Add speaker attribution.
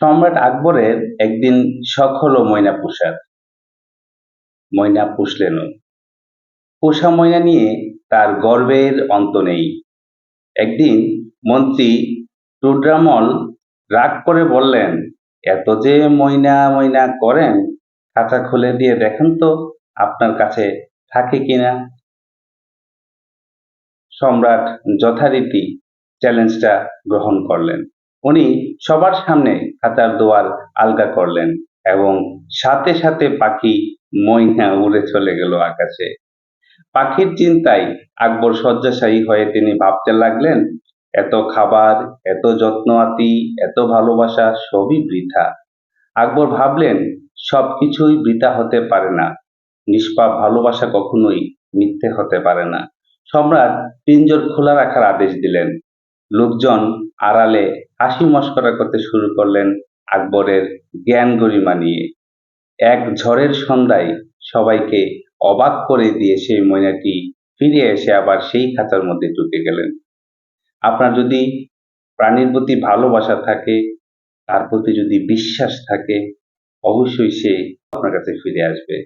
Speaker 1: সম্রাট আকবরের একদিন শখ হলো ময়না পোষার। ময়না পুষলেন। পোষা ময়না নিয়ে তার গর্বের অন্ত নেই। একদিন মন্ত্রী রুদ্রামল রাগ করে বললেন, এত যে ময়না ময়না করেন খাঁচা খুলে দিয়ে দেখেন তো আপনার কাছে থাকে কিনা? সম্রাট যথারীতি চ্যালেঞ্জটা গ্রহণ করলেন। উনি সবার সামনে খাঁচার দোয়ার আলগা করলেন এবং সাথে সাথে পাখি ময়না উড়ে চলে গেল আকাশে। পাখির চিন্তায় আকবর শয্যাশায়ী হয়ে তিনি ভাবতে লাগলেন, এত খাবার, এত যত্ন আতি, এত ভালোবাসা সবই বৃথা। আকবর ভাবলেন সবকিছুই বৃথা হতে পারে না। নিষ্পাপ ভালোবাসা কখনোই মিথ্যে হতে পারে না। সম্রাট পিঞ্জর খোলা রাখার আদেশ দিলেন। লোকজন আড়ালে হাসি মস্করা করতে শুরু করলেন আকবরের জ্ঞান গরিমা নিয়ে। এক ঝড়ের সন্ধ্যায় সবাইকে অবাক করে দিয়ে সেই ময়নাটি ফিরে এসে আবার সেই খাঁচার মধ্যে ঢুকে গেলেন। আপনার যদি প্রাণীর প্রতি ভালোবাসা থাকে, তার প্রতি যদি বিশ্বাস থাকে, অবশ্যই সে আপনার কাছে ফিরে আসবে।